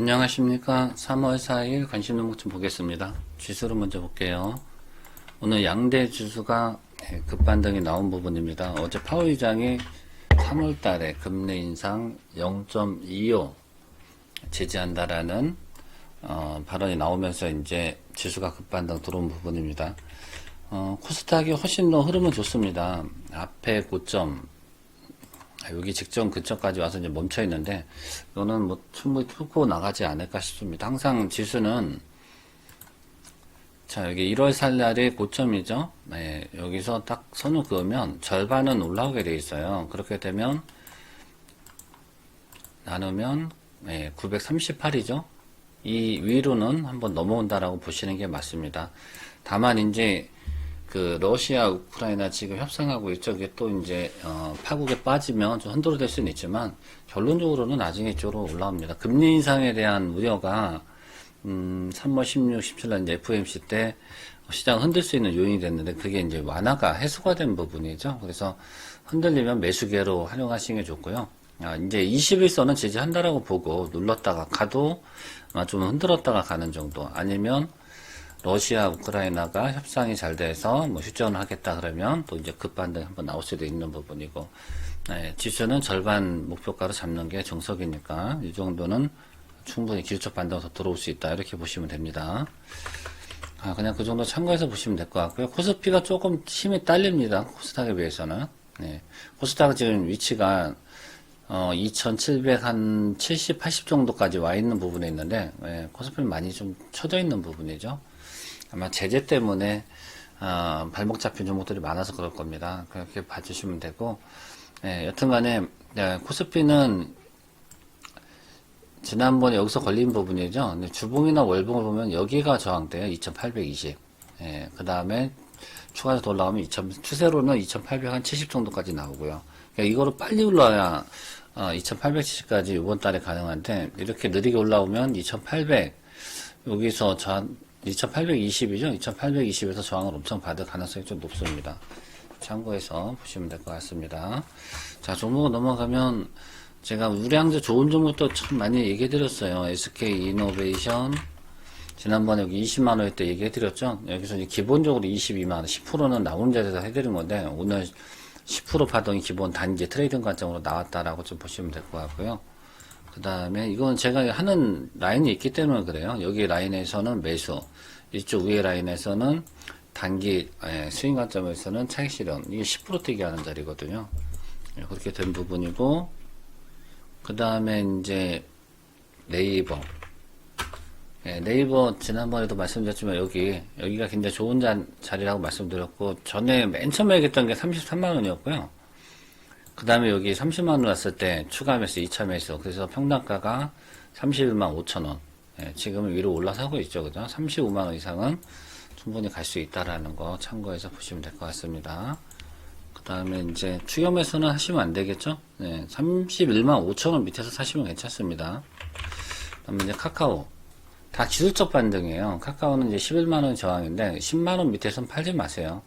안녕하십니까. 3월 4일 관심 종목 좀 보겠습니다. 지수를 먼저 볼게요. 오늘 양대 지수가 예, 급반등이 나온 부분입니다. 어제 파월 의장이 3월 달에 금리 인상 0.25 제지한다라는 어, 발언이 나오면서 이제 지수가 급반등 들어온 부분입니다. 어, 코스닥이 훨씬 더 흐름은 좋습니다. 앞에 고점 아, 여기 직전 근처까지 와서 이제 멈춰 있는데 이거는 뭐 충분히 뚫고 나가지 않을까 싶습니다. 항상 지수는 자 여기 1월 살날이 고점이죠. 네, 여기서 딱 선을 그으면 절반은 올라오게 돼 있어요. 그렇게 되면 나누면 네, 938이죠. 이 위로는 한번 넘어온다라고 보시는 게 맞습니다. 다만 이제 그 러시아 우크라이나 지금 협상하고 이쪽에 또 이제 어, 파국에 빠지면 좀 흔들어 될 수는 있지만 결론적으로는 나중에 이쪽으로 올라옵니다. 금리 인상에 대한 우려가 음, 3월 16, 17일 이제 FOMC 때 시장 흔들 수 있는 요인이 됐는데 그게 이제 완화가 해소가 된 부분이죠. 그래서 흔들리면 매수계로 활용하시는 게 좋고요. 아, 이제 21선은 지지한다라고 보고 눌렀다가 가도 아마 좀 흔들었다가 가는 정도 아니면 러시아, 우크라이나가 협상이 잘 돼서 뭐 휴전을 하겠다 그러면 또 이제 급반등 한번 나올 수도 있는 부분이고, 네, 지수는 절반 목표가로 잡는 게 정석이니까 이 정도는 충분히 기술적 반등에서 들어올 수 있다 이렇게 보시면 됩니다. 아, 그냥 그 정도 참고해서 보시면 될 것 같고요. 코스피가 조금 힘이 딸립니다. 코스닥에 비해서는. 네. 코스닥은 지금 위치가 어, 2,700, 한 70, 80 정도까지 와 있는 부분에 있는데, 예, 코스피는 많이 좀 쳐져 있는 부분이죠. 아마 제재 때문에 어, 발목 잡힌 종목들이 많아서 그럴 겁니다. 그렇게 봐주시면 되고 예, 여튼간에 예, 코스피는 지난번에 여기서 걸린 부분이죠. 근데 주봉이나 월봉을 보면 여기가 저항대요. 2820. 예, 그 다음에 추가해서 더 올라가면 2000, 추세로는 2870 정도까지 나오고요. 그러니까 이거를 빨리 올라야 어, 2870까지 이번 달에 가능한데 이렇게 느리게 올라오면 2800 여기서 저항 2820이죠. 2820에서 저항을 엄청 받을 가능성이 좀 높습니다. 참고해서 보시면 될 것 같습니다. 자, 종목 넘어가면 제가 우량주 좋은 종목도 참 많이 얘기해 드렸어요. SK 이노베이션 지난번에 여기 20만 원일 때 얘기해 드렸죠. 여기서 기본적으로 22만 원, 10%는 나온 자리에서 해 드린 건데 오늘 10% 파동이 기본 단기 트레이딩 관점으로 나왔다라고 좀 보시면 될 것 같고요. 그 다음에 이건 제가 하는 라인이 있기 때문에 그래요. 여기 라인에서는 매수, 이쪽 위에 라인에서는 단기 예, 스윙 관점에서는 차익 실현. 이게 10% 뛰기 하는 자리거든요. 예, 그렇게 된 부분이고 그 다음에 이제 네이버. 예, 네이버 지난번에도 말씀드렸지만 여기 여기가 굉장히 좋은 자, 자리라고 말씀드렸고 전에 맨 처음에 얘기했던 게 33만 원이었고요. 그 다음에 여기 30만원 왔을 때 추가 매수 2차 매수 그래서 평당가가 31만 5천원. 예, 지금은 위로 올라서고 있죠. 그죠? 35만원 이상은 충분히 갈 수 있다라는 거 참고해서 보시면 될 것 같습니다. 그 다음에 이제 추격 매수는 하시면 안 되겠죠? 네, 31만 5천원 밑에서 사시면 괜찮습니다. 그 다음에 이제 카카오. 다 기술적 반등이에요. 카카오는 이제 11만원 저항인데 10만원 밑에서는 팔지 마세요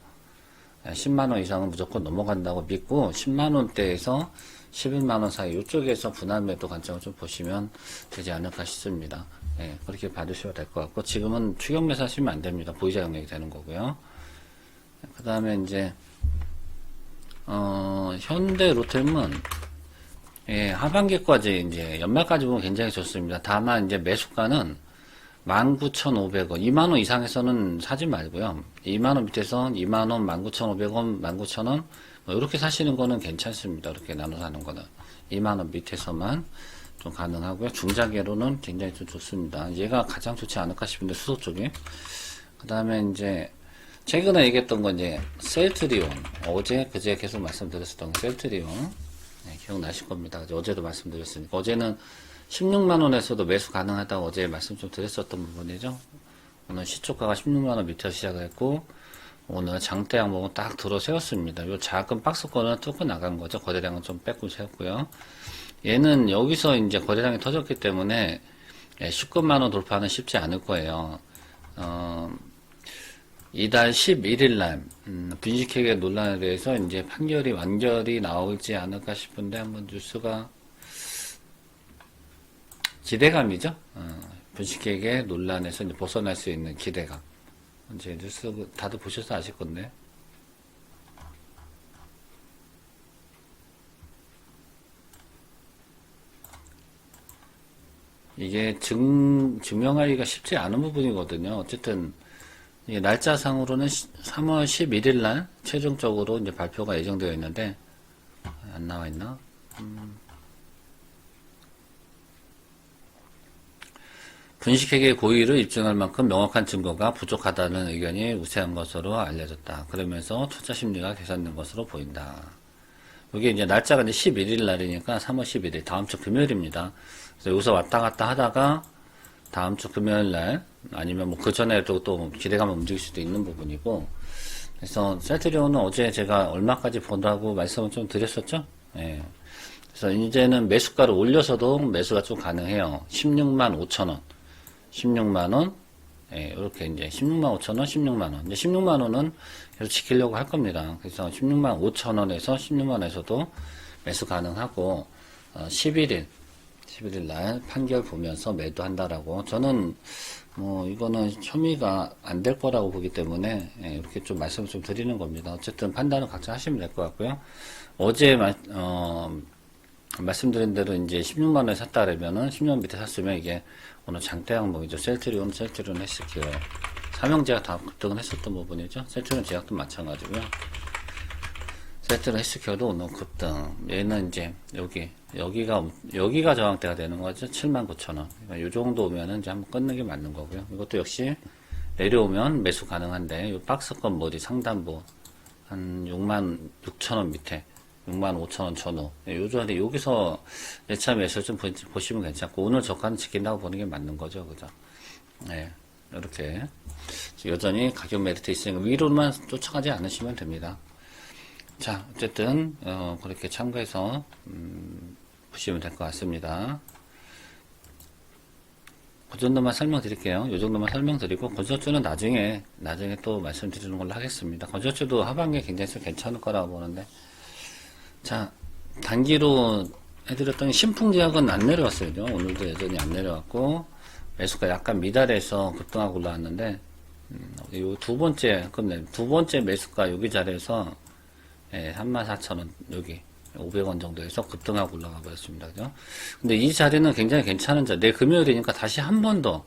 10만원 이상은 무조건 넘어간다고 믿고 10만원대에서 11만원 사이 이쪽에서 분할 매도 관점을 좀 보시면 되지 않을까 싶습니다. 예, 그렇게 봐주셔도 될 것 같고 지금은 추격 매수 하시면 안 됩니다. 보이자 영역이 되는 거고요. 그 다음에 이제 어, 현대 로템은 예, 하반기까지 이제 연말까지 보면 굉장히 좋습니다. 다만 이제 매수가는 19,500원, 2만원 이상에서는 사지 말고요. 2만원 밑에서 2만원, 19,500원, 19,000원, 뭐 이렇게 사시는 거는 괜찮습니다. 이렇게 나눠 사는 거는. 2만원 밑에서만 좀 가능하고요. 중자계로는 굉장히 좀 좋습니다. 얘가 가장 좋지 않을까 싶은데, 수소 쪽에. 그 다음에 이제, 최근에 얘기했던 건 이제, 셀트리온. 어제, 그제 계속 말씀드렸었던 셀트리온. 네, 기억나실 겁니다. 어제도 말씀드렸으니까. 어제는 16만원에서도 매수 가능하다고 어제 말씀 좀 드렸었던 부분이죠. 오늘 시초가가 16만원 밑에서 시작을 했고, 오늘 장대 항목은 딱 들어 세웠습니다. 요 작은 박스권은 뚫고 나간 거죠. 거래량은 좀 뺏고 세웠고요. 얘는 여기서 이제 거래량이 터졌기 때문에 19만원 돌파는 쉽지 않을 거예요. 어, 이달 11일 날, 음, 분식회계 논란에 대해서 이제 판결이 완결이 나오지 않을까 싶은데 한번 뉴스가 기대감이죠. 어, 분식회계 논란에서 이제 벗어날 수 있는 기대감. 이제 뉴스 다들 보셔서 아실 건데. 이게 증, 증명하기가 쉽지 않은 부분이거든요. 어쨌든, 날짜상으로는 3월 11일 날 최종적으로 이제 발표가 예정되어 있는데, 안 나와 있나? 음. 분식회계 고의를 입증할 만큼 명확한 증거가 부족하다는 의견이 우세한 것으로 알려졌다. 그러면서 투자 심리가 개선된 것으로 보인다. 이게 이제 날짜가 이제 11일 날이니까 3월 11일 다음 주 금요일입니다. 그래서 여기서 왔다 갔다 하다가 다음 주 금요일 날 아니면 뭐 그 전에도 또 기대감을 움직일 수도 있는 부분이고 그래서 셀트리온은 어제 제가 얼마까지 본다고 말씀을 좀 드렸었죠. 예. 그래서 이제는 매수가를 올려서도 매수가 좀 가능해요. 16만 5천 원, 16만 원, 예, 이렇게 이제 16만 5천 원, 16만 원. 이제 16만 원은 계속 지키려고 할 겁니다. 그래서 16만 5천 원에서 16만 원에서도 매수 가능하고 어, 11일, 11일 날 판결 보면서 매도한다라고 저는 뭐 이거는 혐의가 안 될 거라고 보기 때문에 예, 이렇게 좀 말씀을 좀 드리는 겁니다. 어쨌든 판단은 각자 하시면 될 것 같고요. 어제 말, 어, 말씀드린 대로 이제 16만 원에 샀다 그러면은 10년 밑에 샀으면 이게 오늘 장대 항목이죠. 셀트리온, 셀트리온 헬스케어. 삼형제가 다 급등을 했었던 부분이죠. 셀트리온 제약도 마찬가지고요. 셀트리온 헬스케어도 오늘 급등. 얘는 이제 여기, 여기가, 여기가 저항대가 되는 거죠. 7만 9천 원. 그러니까 이 정도 오면은 이제 한번 끊는 게 맞는 거고요. 이것도 역시 내려오면 매수 가능한데, 이 박스권 머리 상단부 한 6만 6천 원 밑에 6만 5천 원 전후. 네, 요 조합에 여기서 예차 매수 좀 보- 보시면 괜찮고, 오늘 저가는 지킨다고 보는 게 맞는 거죠. 그죠? 네. 이렇게. 여전히 가격 메리트 있으니까 위로만 쫓아가지 않으시면 됩니다. 자, 어쨌든, 어, 그렇게 참고해서, 음, 보시면 될 것 같습니다. 그 정도만 설명드릴게요. 이 정도만 설명드리고, 건설주는 나중에, 나중에 또 말씀드리는 걸로 하겠습니다. 건설주도 하반기에 굉장히 좀 괜찮을 거라고 보는데, 자, 단기로 해드렸던 신풍제약은 안 내려왔어요. 오늘도 여전히 안 내려왔고, 매수가 약간 미달해서 급등하고 올라왔는데, 음, 요두 번째, 끝내, 두 번째 매수가 여기 자리에서, 예, 34,000원, 여기, 500원 정도에서 급등하고 올라가 버렸습니다. 그죠? 근데 이 자리는 굉장히 괜찮은 자리. 내일 금요일이니까 다시 한 번 더,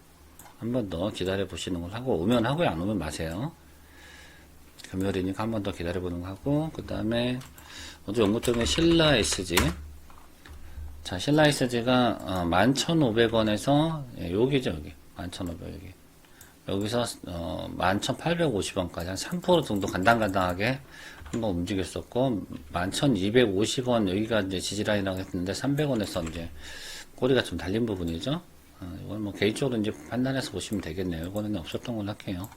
한 번 더 기다려 보시는 걸 하고, 오면 하고요, 안 오면 마세요. 금요일이니까 한 번 더 기다려 보는 거 하고, 그 다음에, 어제 연구 쪽에 신라 SG. 자, 신라 SG가, 어, 11,500원에서, 예, 여기죠, 여기. 11,500, 여기. 여기서, 어, 11,850원까지 한 3% 정도 간당간당하게 한번 움직였었고, 11,250원, 여기가 이제 지지라인이라고 했는데, 300원에서 이제 꼬리가 좀 달린 부분이죠. 어, 이건 뭐 개인적으로 이제 판단해서 보시면 되겠네요. 이거는 없었던 걸로 할게요.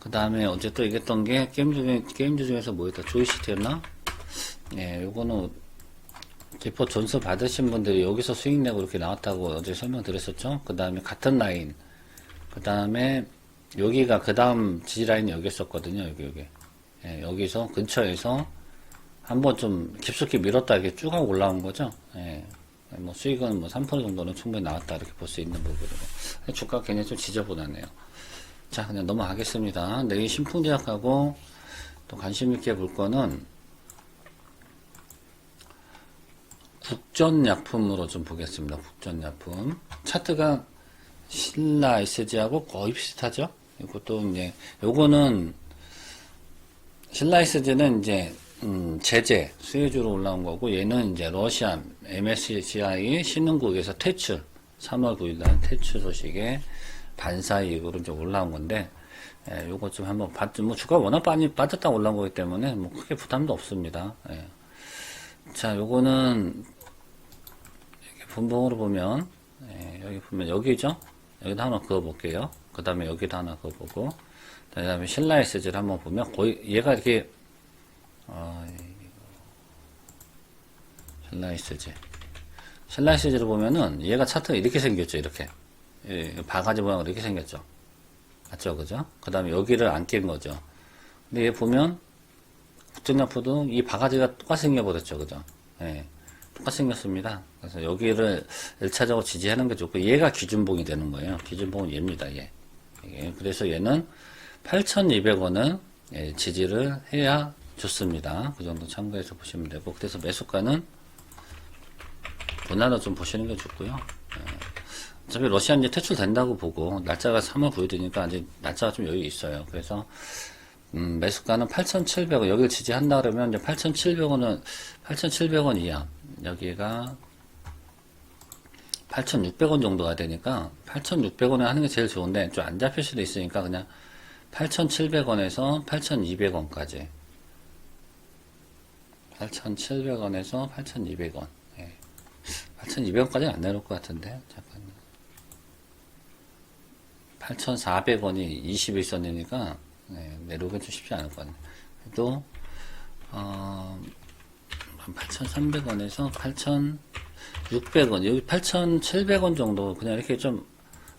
그 다음에 어제 또 얘기했던 게 게임 중에 게임주 중에서 뭐였다 조이시티였나? 예, 요거는 기포 존스 받으신 분들이 여기서 수익 내고 이렇게 나왔다고 어제 설명드렸었죠. 그 다음에 같은 라인, 그 다음에 여기가 그 다음 지지 라인이 여기 있었거든요. 여기 여기 예, 여기서 근처에서 한번 좀 깊숙이 밀었다 이렇게 쭉 하고 올라온 거죠. 예. 뭐 수익은 뭐 3% 정도는 충분히 나왔다 이렇게 볼 수 있는 부분이고 주가 굉장히 좀 지저분하네요. 자, 그냥 넘어가겠습니다. 내일 신풍제약하고 또 관심 있게 볼 거는 국전약품으로 좀 보겠습니다. 국전약품. 차트가 신라 SG하고 거의 비슷하죠? 이것도 이제, 요거는 신라 SG는 이제, 음, 제재, 수혜주로 올라온 거고, 얘는 이제 러시아 MSCI 신흥국에서 퇴출, 3월 9일날 퇴출 소식에 반사 이익으로 이제 올라온 건데, 예, 요거 좀 한번 봤, 뭐 주가 워낙 많이 빠졌다 올라온 거기 때문에 뭐 크게 부담도 없습니다. 예. 자, 요거는 이렇게 분봉으로 보면 예, 여기 보면 여기죠. 여기도 하나 그어 볼게요. 그 다음에 여기도 하나 그어 보고, 그 다음에 신라 SG를 한번 보면 거의 얘가 이렇게 어, 신라 SG 신라 SG를 보면은 얘가 차트가 이렇게 생겼죠. 이렇게 예, 바가지 모양으로 이렇게 생겼죠. 맞죠, 그죠? 그 다음에 여기를 안낀 거죠. 근데 얘 보면 국정약포도 이 바가지가 똑같이 생겨버렸죠, 그죠? 예. 똑같이 생겼습니다. 그래서 여기를 1차적으로 지지하는 게 좋고 얘가 기준봉이 되는 거예요. 기준봉은 얘입니다. 얘. 예, 그래서 얘는 8,200원은 예, 지지를 해야 좋습니다. 그 정도 참고해서 보시면 되고 그래서 매수가는 분할로 좀 보시는 게 좋고요. 예, 어차피 러시아 이제 퇴출된다고 보고 날짜가 3월 9일 되니까 아직 날짜가 좀 여유 있어요. 그래서 음, 매수가는 8,700원 여기를 지지한다 그러면 이제 8,700원은 8,700원 이하 여기가 8,600원 정도가 되니까 8,600원에 하는 게 제일 좋은데 좀 안 잡힐 수도 있으니까 그냥 8,700원에서 8,200원까지 8,700원에서 8,200원 예. 8,200원까지는 안 내려올 것 같은데 잠깐만 8,400원이 21선이니까 네, 내려오긴 좀 쉽지 않을 것 같네요 또 어, 8,300원에서 8,600원 여기 8,700원 정도 그냥 이렇게 좀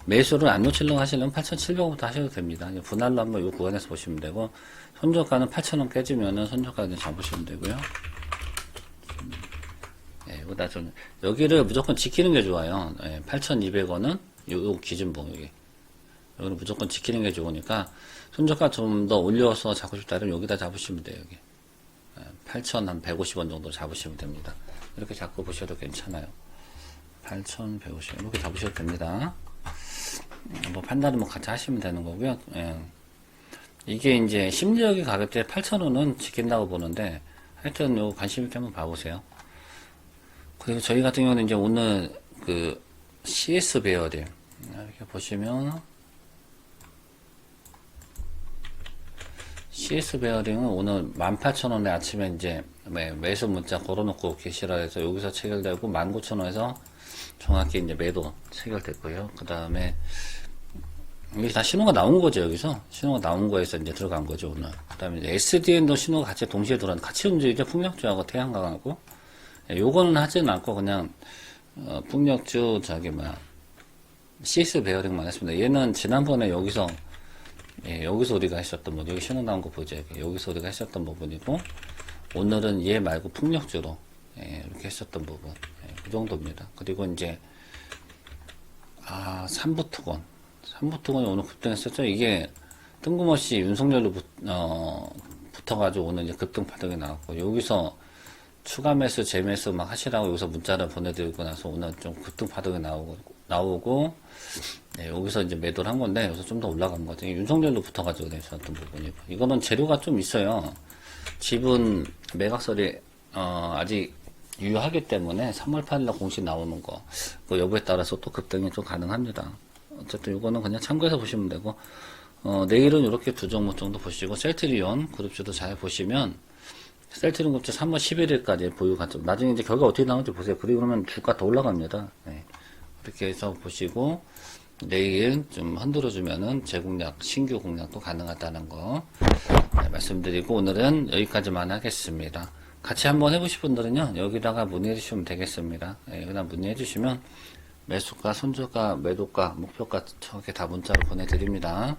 매수를 안 놓치려고 하시려면 8,700원부터 하셔도 됩니다. 분할로 한번 이 구간에서 보시면 되고 손저가는 8,000원 깨지면은 손저가는 잡으시면 되고요. 예, 이거 다 좀 여기를 무조건 지키는 게 좋아요. 예, 8,200원은 요, 요 기준봉 여기 여기는 무조건 지키는 게 좋으니까 손저가 좀 더 올려서 잡고 싶다 그러면 여기다 잡으시면 돼요. 여기 8,150원 정도 잡으시면 됩니다. 이렇게 잡고 보셔도 괜찮아요. 8,150원 이렇게 잡으셔도 됩니다. 뭐 판단은 뭐 같이 하시면 되는 거고요. 예. 이게 이제 심리적인 가격대 8,000원은 지킨다고 보는데 하여튼 요 관심 있게 한번 봐보세요. 그리고 저희 같은 경우는 이제 오늘 그 CS 베어링 이렇게 보시면 CS 베어링은 오늘 18,000원에 아침에 이제 매, 매수 문자 걸어놓고 계시라 해서 여기서 체결되고 19,000원에서 정확히 이제 매도 체결됐고요. 그 다음에 이게 다 신호가 나온 거죠, 여기서. 신호가 나온 거에서 이제 들어간 거죠, 오늘. 그 다음에 이제 SDN도 신호가 같이 동시에 들어왔는데 같이 움직이죠, 풍력주하고 태양광하고. 예, 요거는 하지는 않고 그냥, 어, 풍력주, 저기, 뭐야, CS 베어링만 했습니다. 얘는 지난번에 여기서, 예, 여기서 우리가 했었던 부분, 여기 신호 나온 거 보죠, 여기. 여기서 우리가 했었던 부분이고, 오늘은 얘 말고 풍력주로, 예, 이렇게 했었던 부분. 예, 그 정도입니다. 그리고 이제, 아, 삼부특원. 삼부특원이 오늘 급등했었죠. 이게 뜬금없이 윤석열로 붙, 어, 붙어가지고 오늘 이제 급등 파동이 나왔고, 여기서 추가 매수, 재매수 막 하시라고 여기서 문자를 보내드리고 나서 오늘 좀 급등 파동이 나오고, 나오고, 네, 여기서 이제 매도를 한 건데, 여기서 좀 더 올라간 거죠. 윤석열로 붙어가지고 내셨던 부분이고. 이거는 재료가 좀 있어요. 지분 매각설이, 어, 아직 유효하기 때문에 3월 8일날 공시 나오는 거, 그 여부에 따라서 또 급등이 좀 가능합니다. 어쨌든 이거는 그냥 참고해서 보시면 되고, 어, 내일은 이렇게 두 종목 정도 보시고, 셀트리온 그룹주도 잘 보시면, 셀트리온 그룹주 3월 11일까지 보유 관점, 나중에 이제 결과 어떻게 나오는지 보세요. 그리고 그러면 주가 더 올라갑니다. 네. 그렇게 해서 보시고, 내일 좀 흔들어주면은 재공략, 신규 공략도 가능하다는 거 네, 말씀드리고, 오늘은 여기까지만 하겠습니다. 같이 한번 해보실 분들은요, 여기다가 문의해 주시면 되겠습니다. 예, 여기다 문의해 주시면, 매수가, 손절가, 매도가, 목표가 저렇게 다 문자로 보내드립니다.